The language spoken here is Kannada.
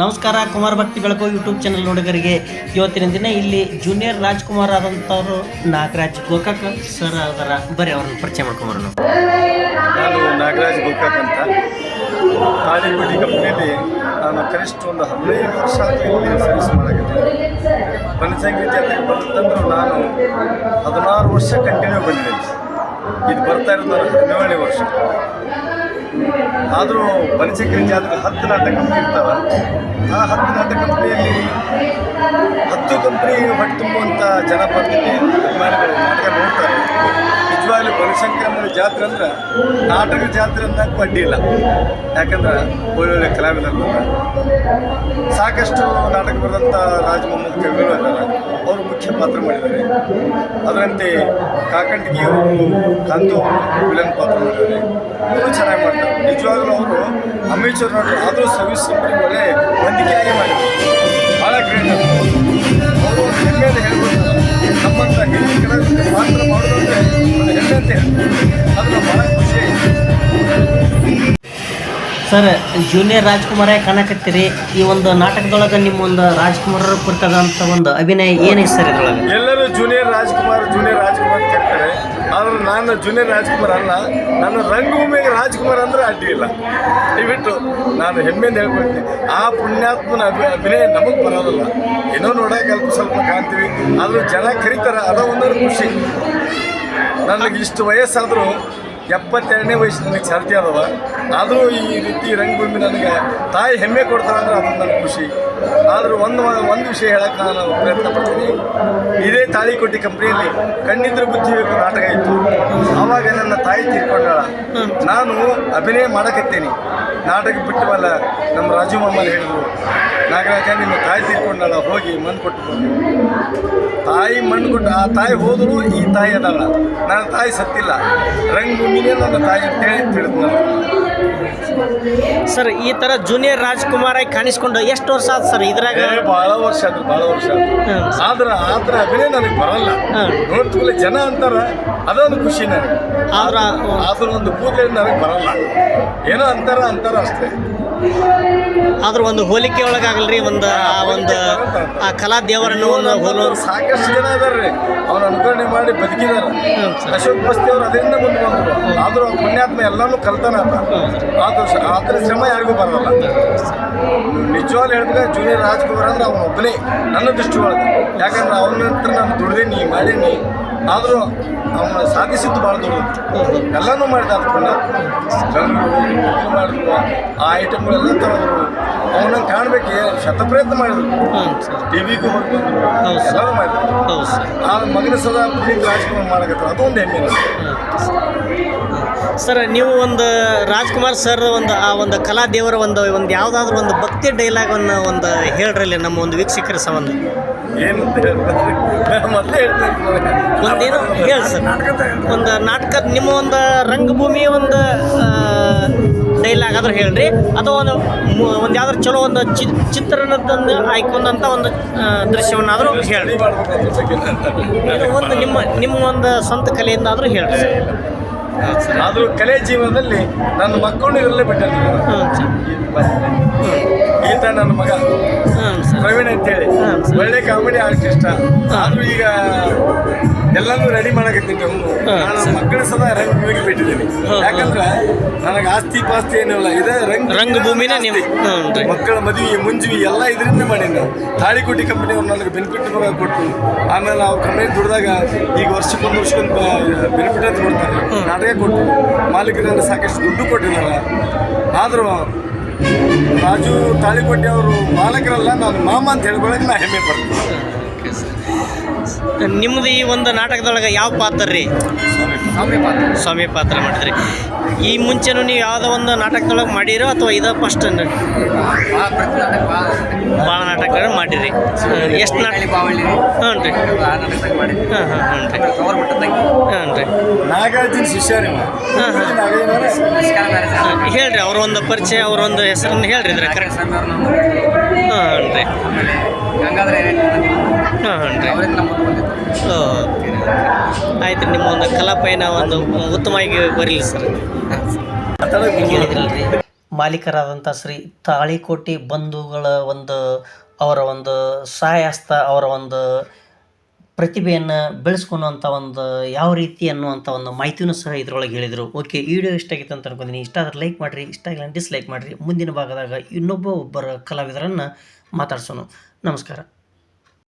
ನಮಸ್ಕಾರ, ಕುಮಾರ್ ಭಕ್ತಿ ಬೆಳಕು ಯೂಟ್ಯೂಬ್ ಚಾನಲ್ ನೋಡಿಗರಿಗೆ. ಇವತ್ತಿನ ದಿನ ಇಲ್ಲಿ ಜೂನಿಯರ್ ರಾಜ್ಕುಮಾರ್ ಆದಂಥವ್ರು ನಾಗರಾಜ್ ಗೋಕಾಕ್ ಸರ್ ಅದರ ಬರೀ ಅವ್ರನ್ನ ಪರಿಚಯ ಮಾಡ್ಕೊಂಬರೋಣ ನಾನು ನಾಗರಾಜ್ ಗೋಕಾಕ್ ಅಂತ. ತಾಳಿಕೋಟಿ ಕಂಪ್ನಿಯಲ್ಲಿ ನಾನು ಕನಿಷ್ಠ ಒಂದು ಹದಿನೈದು ವರ್ಷ ಸರ್ವಿಸ್ ಮಾಡಿದೆ ಜಾತ್ರೆಗೆ ನಾನು ಹದಿನಾರು ವರ್ಷ ಕಂಟಿನ್ಯೂ ಬಂದಿದ್ದೇನೆ. ಇದು ಬರ್ತಾ ಇರೋದು ಹದಿನೇಳನೇ ವರ್ಷ. ಆದರೂ ಬನಶಂಕರಿ ಜಾತ್ರೆ ಹತ್ತು ನಾಟಕ ಇರ್ತಾವೆ ಬರ್ತಿದೆ ಅಭಿಮಾನಿಗಳು ನಾಟಕ ನೋಡ್ತಾರೆ. ನಿಜವಾಗ್ಲೂ ಬನಶಂಕರಮ್ಮನ ಜಾತ್ರೆ ಅಂದ್ರೆ ನಾಟಕ ಜಾತ್ರೆ ಅನ್ನೋಕ್ಕೂ ಅಡ್ಡಿ ಇಲ್ಲ. ಯಾಕಂದ್ರೆ ಒಳ್ಳೊಳ್ಳೆ ಕಲಾವಿದರು ಸಾಕಷ್ಟು ನಾಟಕ ಬರೆದಂಥ ರಾಜ್ ಮೊಹಮ್ಮದ್ ಕವಿಗಳು ಅಲ್ಲ ಅವರು ಮುಖ್ಯ ಪಾತ್ರ ಮಾಡಿದ್ದಾರೆ. ಅದರಂತೆ ಕಾಕಂಡಿಗೆ ಅವರು, ಕಾಂತು ವಿಲನ್ ಪಾತ್ರ ಮಾಡಿದ್ದಾರೆ. ಅವರು ಚೆನ್ನಾಗಿ ಮಾಡ್ತಾರೆ. ನಿಜವಾಗ್ಲೂ ಅವರು ಅಮೇಚೂರ್ ನಟರು ಆದರೂ ಸರ್ವಿಸ್ ಒಳ್ಳೆ ಸರ್, ಜೂನಿಯರ್ ರಾಜ್ಕುಮಾರೇ, ಕಾಣಕತ್ತೀರಿ. ಈ ಒಂದು ನಾಟಕದೊಳಗೆ ನಿಮ್ಮ ಒಂದು ರಾಜ್ಕುಮಾರ್ ಕುರಿತಾದಂಥ ಒಂದು ಅಭಿನಯ ಏನೈತೆ ಸರ್ ಇದ್ರೊಳಗೆ? ಎಲ್ಲರೂ ಜೂನಿಯರ್ ರಾಜ್ಕುಮಾರ್ ಜೂನಿಯರ್ ರಾಜ್ಕುಮಾರ್ ಅಂತ ಕರೀತಾರೆ ಆದ್ರೆ ನಾನು ಜೂನಿಯರ್ ರಾಜ್ಕುಮಾರ್ ಅಲ್ಲ. ನಾನು ರಂಗಭೂಮಿಗೆ ರಾಜ್ಕುಮಾರ್ ಅಂದ್ರೆ ಅಡ್ಡಿ ಇಲ್ಲ. ದಯವಿಟ್ಟು ನಾನು ಹೆಮ್ಮೆಯಿಂದ ಹೇಳ್ಕೊಳ್ತೀನಿ. ಆ ಪುಣ್ಯಾತ್ಮನ ಅಭಿ, ಅಭಿನಯ ನಮಗೆ ಬರೋದಲ್ಲ. ಏನೋ ನೋಡಕ್ಕೆ ಸ್ವಲ್ಪ ಕಾಣ್ತೀವಿ. ಆದರೂ ಜನ ಕರೀತಾರೆ. ಅದೋ ಒಂದು ಖುಷಿ. ನನಗೆ ಇಷ್ಟು ವಯಸ್ಸಾದರೂ ಎಪ್ಪತ್ತೆರಡನೇ ವಯಸ್ಸು ನನಗೆ ಚಾಲ್ತಿ ಅದಾವ ಆದರೂ ಈ ರೀತಿ ರಂಗಭೂಮಿ ನನಗೆ ತಾಯಿ ಹೆಮ್ಮೆ ಕೊಡ್ತಾರೆ ಅಂದ್ರೆ ಅದು ನನಗೆ ಖುಷಿ. ಆದರೂ ಒಂದು ಒಂದು ವಿಷಯ ಹೇಳಕ್ಕೆ ನಾನು ಪ್ರಯತ್ನ ಪಡ್ತೀನಿ. ಇದೇ ತಾಳಿಕೋಟಿ ಕಂಪ್ನಿಯಲ್ಲಿ ಕಣ್ಣಿದ್ರೆ ಬುದ್ಧಿ ಬೇಕು ನಾಟಕ ಇತ್ತು. ಆವಾಗ ನನ್ನ ತಾಯಿ ತೀರ್ಕೊಂಡಾಳ. ನಾನು ಅಭಿನಯ ಮಾಡಕತ್ತೇನೆ. ನಾಟಕ ಬಿಟ್ಟು ಮೇಲೆ ನಮ್ಮ ರಾಜು ಮಮ್ಮಲ್ಲಿ ಹೇಳಿದ್ರು, ನಾಗರಾಜ ನಿಮ್ಮ ತಾಯಿ ತಿಳ್ಕೊಂಡಲ್ಲ ಹೋಗಿ ಮಣ್ಣು ಕೊಟ್ಟು ಬನ್ನಿ." ತಾಯಿ ಮಣ್ಣು ಕೊಟ್ಟು, ಆ ತಾಯಿ ಹೋದರೂ ಈ ತಾಯಿ ಅದಲ್ಲ ನನ್ನ ತಾಯಿ ಸತ್ತಿಲ್ಲ. ರಂಗಭೂಮಿನೇ ನನ್ನ ತಾಯಿ ಅಂತೇಳಿ ಹೇಳಿ ನಾನು ಸರ್ ಈ ತರ ಜೂನಿಯರ್ ರಾಜ್ಕುಮಾರ್ ಆಗಿ ಕಾಣಿಸ್ಕೊಂಡು ಎಷ್ಟು ವರ್ಷ ಆಯ್ತು ಸರ್ ಇದ್ರಾಗ? ಬಹಳ ಭಾಳ ವರ್ಷ ಆದ್ರು ಬಹಳ ವರ್ಷ ಆದ್ರು. ಆದ್ರೆ ಅಭಿನಯ ನನಗೆ ಬರಲ್ಲ. ನೋಡ್ತಿಲ್ಲ ಜನ ಅಂತಾರ ಅದೊಂದು ಖುಷಿ ನನಗೆ. ಆದ್ರ ಆದ್ರ ಒಂದು ಪೂಜೆ ನನಗೆ ಬರಲ್ಲ. ಏನೋ ಅಂತಾರ ಅಂತಾರ ಅಷ್ಟೇ. ಆದ್ರ ಒಂದು ಹೋಲಿಕೆ ಒಳಗಾಗಲ್ರಿ ಒಂದು ಆ ಒಂದು ಆ ಕಲಾ ದೇವರನ್ನು ಒಂದು ಹೋಲೋ ಸಾಕಷ್ಟು ಜನ ಇದಾರೆ ಅವ್ರ ಅನುಕರಣೆ ಮಾಡಿ ಬದುಕಿದಾರೆ. ಅಶೋಕ್ ಬಸ್ತಿ ಅವ್ರು ಅದರಿಂದ ಮುಂದೆ ಬಂದರು. ಆದ್ರೂ ಅವ್ರ ಪುಣ್ಯಾತ್ಮ ಎಲ್ಲಾನು ಕಲ್ತಾನ ಆದ್ರೂ ಶ್ರಮ ಯಾರಿಗೂ ಬರಲ್ಲ. ನಿಜವಾಗ್ಲು ಹೇಳ್ಬೇಕು ಜೂನಿಯರ್ ರಾಜ್ಕುಮಾರ್ ಅಂದ್ರೆ ಅವನ ಒಬ್ಬನೇ ನನ್ನ ದೃಷ್ಟಿ ಒಳಗೆ ಯಾಕಂದ್ರೆ ಅವನ ಹತ್ರ ನಾನು ದುಡ್ದೀನಿ ಮಾಡೀನಿ ಆದರೂ ಅವನ ಸಾಧಿಸಿದ್ದು ಭಾಳ ದೊಡ್ಡದು. ಎಲ್ಲನೂ ಮಾಡಿದ ಅದು ಪುಣ್ಯಾತ್ಮ. ಆ ಮಾಡಿದ್ರು. ಆ ಐಟಮ್ಗಳೆಲ್ಲ ತರೋರು ಅವನನ್ನು ಕಾಣ್ಬೇಕು ಶತಪ್ರಯತ್ನ ಮಾಡಿದ್ರು ಹ್ಞೂ ಸರ್ ಟಿ ವಿಗೂ ಹೋಗಿ ಹೌದು. ಸರ್. ಮಾಡಿದ್ರು. ಆ ಮಗನ ಸದಾ ಪುನೀತ್ ರಾಜ್ಕುಮಾರ್ ಮಾಡಕತ್ತಾರ. ಅದೊಂದು ಹೆಮ್ಮೆ ಸರ್ ನೀವು ಒಂದು ರಾಜ್ಕುಮಾರ್ ಸರ್ ಒಂದು ಆ ಒಂದು ಕಲಾ ದೇವರ ಒಂದು ಒಂದು ಯಾವುದಾದ್ರೂ ಒಂದು ಭಕ್ತಿ ಡೈಲಾಗನ್ನು ಒಂದು ಹೇಳ್ರಲ್ಲಿ ನಮ್ಮ ಒಂದು ವೀಕ್ಷಕರ ಸಂಬಂಧ. ಏನು ಮೊದಲೇ ಒಂದೇನು ಹೇಳಿ ಸರ್. ಒಂದು ನಾಟಕ ನಿಮ್ಮ ಒಂದು ರಂಗಭೂಮಿಯ ಒಂದು ಡೈಲಾಗ್ ಆದ್ರೂ ಹೇಳ್ರಿ. ಅಥವಾ ಒಂದು ಒಂದು ಯಾವ್ದಾದ್ರು ಚಲೋ ಒಂದು ಚಿ ಚಿತ್ರಣದಂದು ಆಯ್ಕೊಂಡಂಥ ಒಂದು ದೃಶ್ಯವನ್ನಾದರೂ ಹೇಳ್ರಿ. ಒಂದು ನಿಮ್ಮ ನಿಮ್ಮ ಒಂದು ಸ್ವಂತ ಕಲೆಯಿಂದ ಆದರೂ ಹೇಳ್ರಿ ಆದರೂ ಕಲೆ ಜೀವನದಲ್ಲಿ ನನ್ನ ಮಕ್ಕಳು ಇರಲೇ ಬಿಟ್ಟೆ ಹ್ಞೂ ಸರ್. ಈತ ನನ್ನ ಮಗ. ಪ್ರವೀಣ್ ಅಂತೇಳಿ. ಒಳ್ಳೆ ಕಾಮಿಡಿ ಆರ್ಟಿಸ್ಟ್. ಆದ್ರೂ ಈಗ ಎಲ್ಲಾನು ರೆಡಿ ಮಾಡಕತ್ತೀನಿ ನಾನು. ಮಕ್ಕಳ ಸದಾ ರಂಗಭೂಮಿಗೆ ಬಿಟ್ಟಿದ್ದೀನಿ. ಯಾಕಂದ್ರೆ ನನಗೆ ಆಸ್ತಿ ಪಾಸ್ತಿ ಏನಿಲ್ಲ ಇದೇ ರಂಗ ರಂಗಭೂಮಿನೇ ನೀವು. ಮಕ್ಕಳ ಮದುವೆ ಮುಂಜಿ ಎಲ್ಲ ಇದರಿಂದ ಮಾಡೀನಿ ನಾನು. ತಾಳಿಕೋಟಿ ಕಂಪನಿ ಅವ್ರು ನನಗೆ ಬೆನಿಫಿಟ್ ಕೊಟ್ಟು ಆಮೇಲೆ ನಾವು ಕಂಪನಿ ದುಡ್ದಾಗ ಈಗ ವರ್ಷಕ್ಕೊಂದು ವರ್ಷಕ್ಕೊಂದು ಬೆನಿಫಿಟ್ ಅಂತ ಕೊಡ್ತಾರೆ. ನಾಟಕ ಕೊಟ್ಟು ಮಾಲೀಕರಿಂದ ಸಾಕಷ್ಟು ದುಡ್ಡು ಕೊಟ್ಟಿದ್ದಾರೆ. ಆದರೂ ರಾಜು ತಾಳಿಕೋಟಿ ಅವರು ಮಾಲಕರಲ್ಲ ನಾನು ಮಾಮ ಅಂತ ಹೇಳ್ಕೊಳಕ್ಕೆ ನಾ ಹೆಮ್ಮೆ ಪಡ್ತೀನಿ. ನಿಮ್ಮದು ಈ ಒಂದು ನಾಟಕದೊಳಗೆ ಯಾವ ಪಾತ್ರ ರೀ? ಸ್ವಾಮಿ ಪಾತ್ರ ಮಾಡಿದ್ರಿ. ಈ ಮುಂಚೆನೂ ನೀವು ಯಾವುದೋ ಒಂದು ನಾಟಕದೊಳಗೆ ಮಾಡಿರೋ ಅಥವಾ ಇದು ಫಸ್ಟ್ ಭಾಳ ನಾಟಕಗಳು ಮಾಡಿರಿ. ಎಷ್ಟು ನಾಟಕ ಹ್ಞೂ ರೀ ಹಾಂ ಹಾಂ ಹ್ಞೂ ರೀ ಹ್ಞೂ ರೀ ನಾಗಾರ್ಜುನ ಶಿಷ್ಯ ರೀ ಹಾಂ, ಹಾಂ. ಹೇಳ್ರಿ ಅವ್ರ ಒಂದು ಪರಿಚಯ ಅವ್ರ ಒಂದು ಹೆಸರನ್ನು ಹೇಳ್ರಿ ಇದ್ರೆ ಕರೆಕ್ಟ್ ಹಾಂ ರೀ ಆಯ್ತು ನಿಮ್ಮ ಒಂದು ಕಲಾಪ ಪಯಣ ಒಂದು ಉತ್ತಮವಾಗಿ ಬರಲಿ ಸರ್. ಮಾಲೀಕರಾದಂಥ ಶ್ರೀ ತಾಳಿಕೋಟಿ ಬಂಧುಗಳ ಒಂದು, ಅವರ ಒಂದು ಸಹಾಯಸ್ತ ಅವರ ಒಂದು ಪ್ರತಿಭೆಯನ್ನು ಬೆಳೆಸ್ಕೊಳುವಂಥ ಒಂದು ಯಾವ ರೀತಿ ಅನ್ನುವಂಥ ಒಂದು ಮಾಹಿತಿನೂ ಸಹ ಇದರೊಳಗೆ ಹೇಳಿದರು. ಓಕೆ ವಿಡಿಯೋ ಇಷ್ಟ ಆಗಿತ್ತು ಅಂತ ಅನ್ಕೊಂಡಿನಿ ಇಷ್ಟ ಆದರೆ ಲೈಕ್ ಮಾಡಿರಿ, ಇಷ್ಟ ಆಗಿಲ್ಲ ಡಿಸ್ಲೈಕ್ ಮಾಡಿರಿ. ಮುಂದಿನ ಭಾಗದಾಗ ಇನ್ನೊಬ್ಬ ಒಬ್ಬರ ಕಲಾವಿದರನ್ನು ಮಾತಾಡ್ಸೋಣ. ನಮಸ್ಕಾರ.